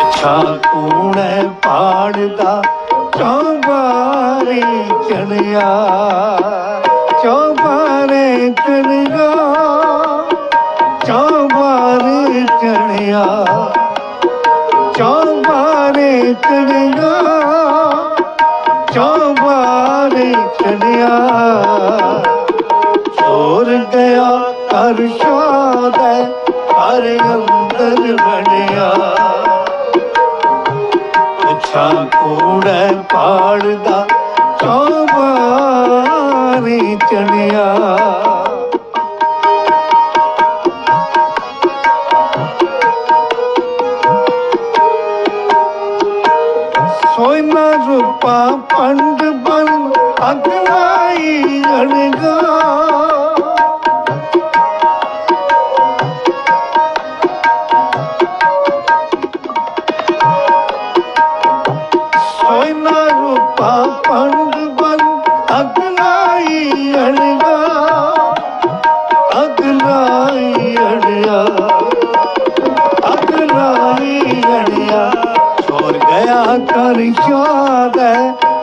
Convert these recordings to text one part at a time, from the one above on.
ਅੱਛਾ ਕੂਣੇ ਪਾੜਦਾ ਚੌਬਾਰੇ ਚੜਿਆ ਚੌਬਾਰੇ ਚੜਿਆ ਚੌਬਾਰੇ ਚੜਿਆ ਚੌਬਾਰੇ ਚੜਿਆ ਚੌਬਾਰੇ ਚੜਿਆ ਚੋਰ ਗਿਆ ਕਰ ਸ਼ਾਦੈ ਹਰ ਅੰਦਰ ਬਣਿਆ। ਅੱਛਾ ਕੂੜੇ ਪਾੜਦਾ ਚੌਬਾਰੇ ਚੜਿਆ। ਸੋਇਨਾ ਰੂਪਾ ਪੰਡ ਬਨ ਅਗਵਾਈ ਅਣਗਾ ਕਰ ਸ਼ਾਦੈ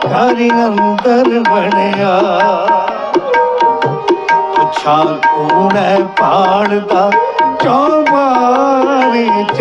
ਘਰ ਅੰਦਰ ਬਣਿਆ। ਪੁੱਛਾ ਅੱਛਾ ਕੂੜੇ ਪਾੜਦਾ ਚੌਬਾਰੇ ਚ